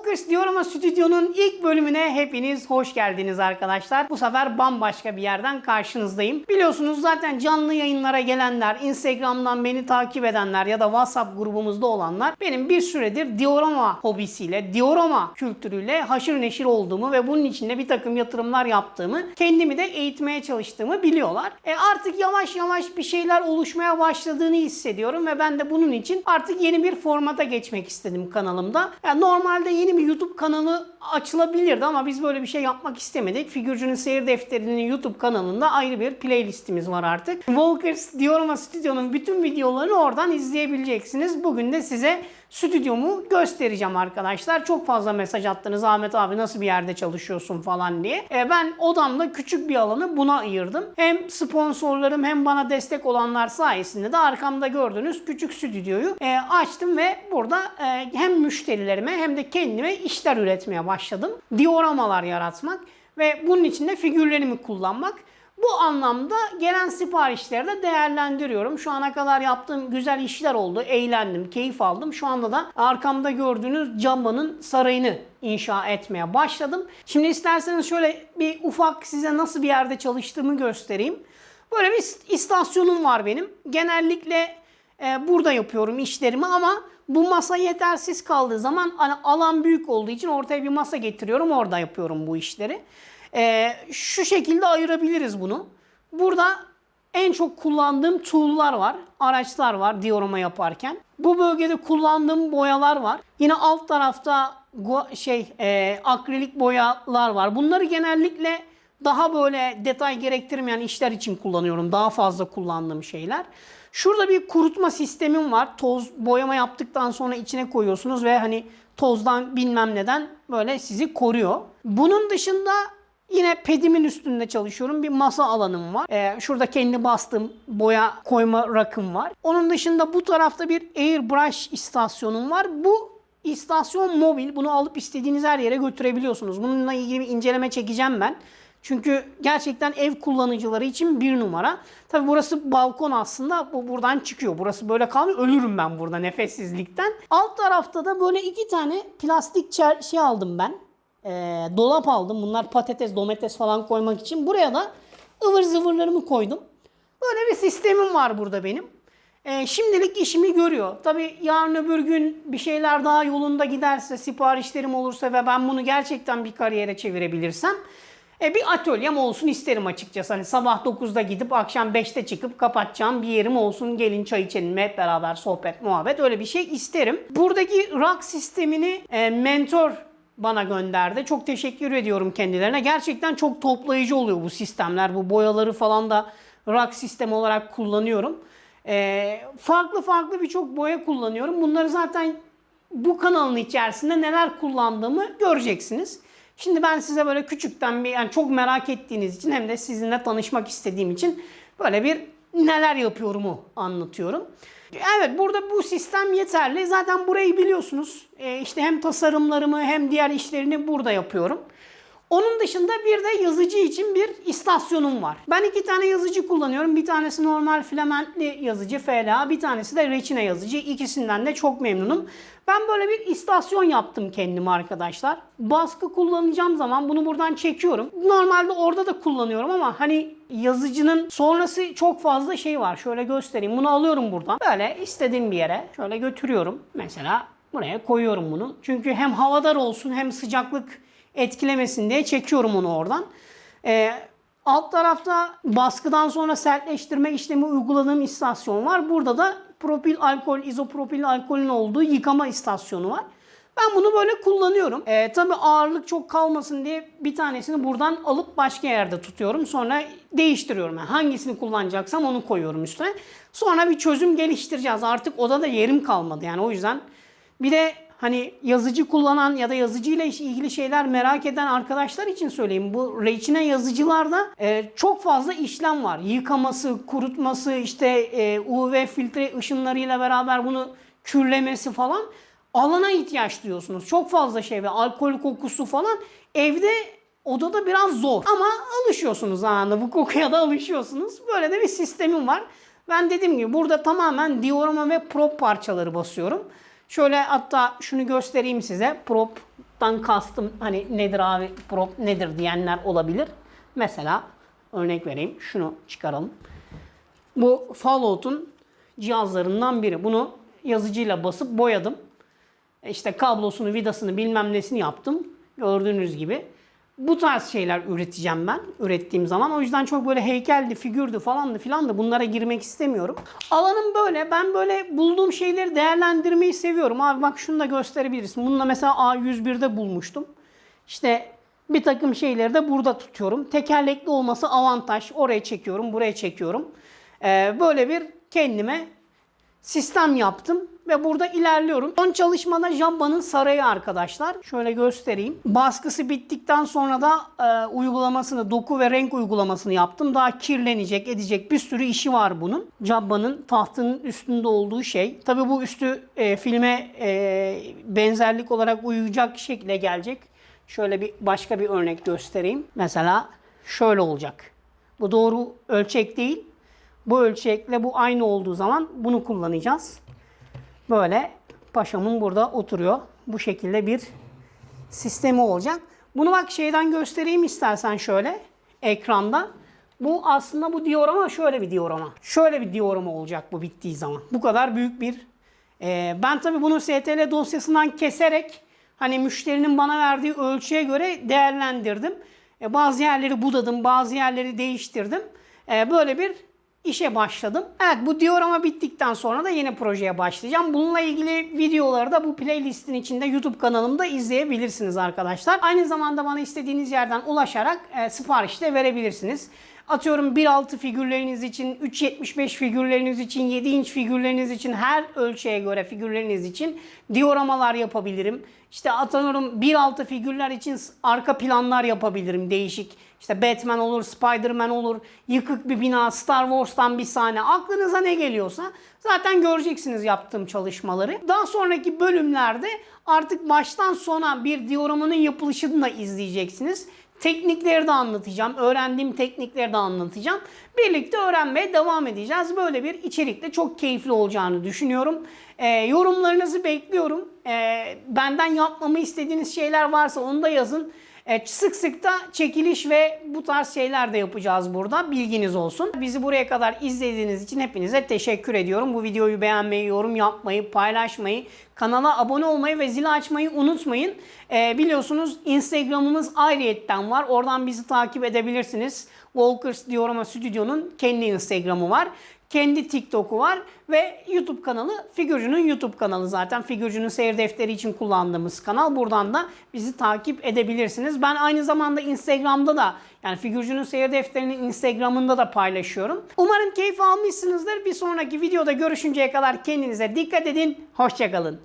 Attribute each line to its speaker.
Speaker 1: Walkers Diorama Stüdyo'nun ilk bölümüne hepiniz hoş geldiniz arkadaşlar. Bu sefer bambaşka bir yerden karşınızdayım. Biliyorsunuz zaten canlı yayınlara gelenler, Instagram'dan beni takip edenler ya da WhatsApp grubumuzda olanlar benim bir süredir diorama hobisiyle, diorama kültürüyle haşır neşir olduğumu ve bunun içinde bir takım yatırımlar yaptığımı, kendimi de eğitmeye çalıştığımı biliyorlar. E artık yavaş yavaş bir şeyler oluşmaya başladığını hissediyorum ve ben de bunun için artık yeni bir formata geçmek istedim kanalımda. Yani normalde yeni bir YouTube kanalı açılabilirdi ama biz böyle bir şey yapmak istemedik. Figürcünün Seyir Defteri'nin YouTube kanalında ayrı bir playlistimiz var artık. Walkers Diorama Stüdyo'nun bütün videolarını oradan izleyebileceksiniz. Bugün de size stüdyomu göstereceğim arkadaşlar. Çok fazla mesaj attınız Ahmet abi nasıl bir yerde çalışıyorsun falan diye. E, ben odamda küçük bir alanı buna ayırdım. Hem sponsorlarım hem bana destek olanlar sayesinde de arkamda gördüğünüz küçük stüdyoyu e, açtım ve burada e, hem müşterilerime hem de kendime işler üretmeye başladım. Dioramalar yaratmak ve bunun için de figürlerimi kullanmak. Bu anlamda gelen siparişleri de değerlendiriyorum. Şu ana kadar yaptığım güzel işler oldu. Eğlendim, keyif aldım. Şu anda da arkamda gördüğünüz Camba'nın sarayını inşa etmeye başladım. Şimdi isterseniz şöyle bir ufak size nasıl bir yerde çalıştığımı göstereyim. Böyle bir istasyonum var benim. Genellikle e, burada yapıyorum işlerimi ama bu masa yetersiz kaldığı zaman alan büyük olduğu için ortaya bir masa getiriyorum. Orada yapıyorum bu işleri. Ee, şu şekilde ayırabiliriz bunu. Burada en çok kullandığım tool'lar var, araçlar var diorama yaparken. Bu bölgede kullandığım boyalar var. Yine alt tarafta şey e, akrilik boyalar var. Bunları genellikle daha böyle detay gerektirmeyen işler için kullanıyorum. Daha fazla kullandığım şeyler. Şurada bir kurutma sistemim var. Toz boyama yaptıktan sonra içine koyuyorsunuz ve hani tozdan bilmem neden böyle sizi koruyor. Bunun dışında Yine pedimin üstünde çalışıyorum. Bir masa alanım var. Ee, şurada kendi bastığım boya koyma rakım var. Onun dışında bu tarafta bir airbrush istasyonum var. Bu istasyon mobil. Bunu alıp istediğiniz her yere götürebiliyorsunuz. Bununla ilgili bir inceleme çekeceğim ben. Çünkü gerçekten ev kullanıcıları için bir numara. Tabi burası balkon aslında. Bu buradan çıkıyor. Burası böyle kalmıyor. Ölürüm ben burada nefessizlikten. Alt tarafta da böyle iki tane plastik çer- şey aldım ben e, dolap aldım. Bunlar patates, domates falan koymak için. Buraya da ıvır zıvırlarımı koydum. Böyle bir sistemim var burada benim. E, şimdilik işimi görüyor. Tabi yarın öbür gün bir şeyler daha yolunda giderse, siparişlerim olursa ve ben bunu gerçekten bir kariyere çevirebilirsem e, bir atölyem olsun isterim açıkçası. Hani sabah 9'da gidip akşam 5'te çıkıp kapatacağım bir yerim olsun. Gelin çay içelim hep beraber sohbet, muhabbet öyle bir şey isterim. Buradaki rak sistemini e, mentor bana gönderdi. Çok teşekkür ediyorum kendilerine. Gerçekten çok toplayıcı oluyor bu sistemler. Bu boyaları falan da rak sistemi olarak kullanıyorum. Ee, farklı farklı birçok boya kullanıyorum. Bunları zaten bu kanalın içerisinde neler kullandığımı göreceksiniz. Şimdi ben size böyle küçükten bir yani çok merak ettiğiniz için hem de sizinle tanışmak istediğim için böyle bir neler yapıyorumu anlatıyorum. Evet burada bu sistem yeterli. Zaten burayı biliyorsunuz. Ee, işte hem tasarımlarımı hem diğer işlerini burada yapıyorum. Onun dışında bir de yazıcı için bir istasyonum var. Ben iki tane yazıcı kullanıyorum. Bir tanesi normal filamentli yazıcı FLA, bir tanesi de reçine yazıcı. İkisinden de çok memnunum. Ben böyle bir istasyon yaptım kendime arkadaşlar. Baskı kullanacağım zaman bunu buradan çekiyorum. Normalde orada da kullanıyorum ama hani yazıcının sonrası çok fazla şey var. Şöyle göstereyim. Bunu alıyorum buradan. Böyle istediğim bir yere şöyle götürüyorum. Mesela buraya koyuyorum bunu. Çünkü hem havadar olsun hem sıcaklık etkilemesin diye çekiyorum onu oradan. Ee, alt tarafta baskıdan sonra sertleştirme işlemi uyguladığım istasyon var. Burada da propil alkol, izopropil alkolün olduğu yıkama istasyonu var. Ben bunu böyle kullanıyorum. Ee, tabii ağırlık çok kalmasın diye bir tanesini buradan alıp başka yerde tutuyorum. Sonra değiştiriyorum. Yani hangisini kullanacaksam onu koyuyorum üstüne. Sonra bir çözüm geliştireceğiz. Artık odada yerim kalmadı. Yani o yüzden bir de hani yazıcı kullanan ya da yazıcı ile ilgili şeyler merak eden arkadaşlar için söyleyeyim. Bu reçine yazıcılarda e, çok fazla işlem var. Yıkaması, kurutması, işte e, UV filtre ışınlarıyla beraber bunu kürlemesi falan. Alana ihtiyaç duyuyorsunuz. Çok fazla şey ve alkol kokusu falan. Evde odada biraz zor. Ama alışıyorsunuz anında. Bu kokuya da alışıyorsunuz. Böyle de bir sistemim var. Ben dediğim gibi burada tamamen diorama ve prop parçaları basıyorum. Şöyle hatta şunu göstereyim size. Prop prop'tan kastım hani nedir abi prop nedir diyenler olabilir. Mesela örnek vereyim. Şunu çıkaralım. Bu Fallout'un cihazlarından biri. Bunu yazıcıyla basıp boyadım. İşte kablosunu, vidasını bilmem nesini yaptım. Gördüğünüz gibi. Bu tarz şeyler üreteceğim ben ürettiğim zaman. O yüzden çok böyle heykeldi, figürdü falandı filandı bunlara girmek istemiyorum. Alanım böyle. Ben böyle bulduğum şeyleri değerlendirmeyi seviyorum. Abi bak şunu da gösterebilirsin. Bunu da mesela A101'de bulmuştum. İşte bir takım şeyleri de burada tutuyorum. Tekerlekli olması avantaj. Oraya çekiyorum, buraya çekiyorum. Ee, böyle bir kendime sistem yaptım ve burada ilerliyorum. Son çalışmada Jamba'nın sarayı arkadaşlar. Şöyle göstereyim. Baskısı bittikten sonra da e, uygulamasını, doku ve renk uygulamasını yaptım. Daha kirlenecek, edecek bir sürü işi var bunun. Jamba'nın tahtının üstünde olduğu şey. Tabi bu üstü e, filme e, benzerlik olarak uyuyacak şekilde gelecek. Şöyle bir başka bir örnek göstereyim. Mesela şöyle olacak. Bu doğru ölçek değil. Bu ölçekle bu aynı olduğu zaman bunu kullanacağız. Böyle paşamın burada oturuyor. Bu şekilde bir sistemi olacak. Bunu bak şeyden göstereyim istersen şöyle ekranda. Bu aslında bu diorama şöyle bir diorama. Şöyle bir diorama olacak bu bittiği zaman. Bu kadar büyük bir. Ee, ben tabii bunu STL dosyasından keserek hani müşterinin bana verdiği ölçüye göre değerlendirdim. Ee, bazı yerleri budadım, bazı yerleri değiştirdim. Ee, böyle bir işe başladım. Evet bu diorama bittikten sonra da yeni projeye başlayacağım. Bununla ilgili videoları da bu playlistin içinde YouTube kanalımda izleyebilirsiniz arkadaşlar. Aynı zamanda bana istediğiniz yerden ulaşarak e, sipariş de verebilirsiniz. Atıyorum 1.6 figürleriniz için, 3.75 figürleriniz için, 7 inç figürleriniz için her ölçüye göre figürleriniz için dioramalar yapabilirim. İşte atıyorum 1.6 figürler için arka planlar yapabilirim değişik. İşte Batman olur, Spider-Man olur, yıkık bir bina, Star Wars'tan bir sahne. Aklınıza ne geliyorsa zaten göreceksiniz yaptığım çalışmaları. Daha sonraki bölümlerde artık baştan sona bir dioramanın yapılışını da izleyeceksiniz. Teknikleri de anlatacağım. Öğrendiğim teknikleri de anlatacağım. Birlikte öğrenmeye devam edeceğiz. Böyle bir içerikle çok keyifli olacağını düşünüyorum. Ee, yorumlarınızı bekliyorum. Ee, benden yapmamı istediğiniz şeyler varsa onu da yazın. Ee, sık sık da çekiliş ve bu tarz şeyler de yapacağız burada. Bilginiz olsun. Bizi buraya kadar izlediğiniz için hepinize teşekkür ediyorum. Bu videoyu beğenmeyi, yorum yapmayı, paylaşmayı, kanala abone olmayı ve zili açmayı unutmayın. Ee, biliyorsunuz Instagram'ımız ayrıyetten var. Oradan bizi takip edebilirsiniz. Walkers Diorama Stüdyo'nun kendi Instagram'ı var. Kendi TikTok'u var ve YouTube kanalı Figürcü'nün YouTube kanalı zaten. Figürcü'nün seyir defteri için kullandığımız kanal. Buradan da bizi takip edebilirsiniz. Ben aynı zamanda Instagram'da da yani Figürcü'nün seyir defterinin Instagram'ında da paylaşıyorum. Umarım keyif almışsınızdır. Bir sonraki videoda görüşünceye kadar kendinize dikkat edin. Hoşçakalın.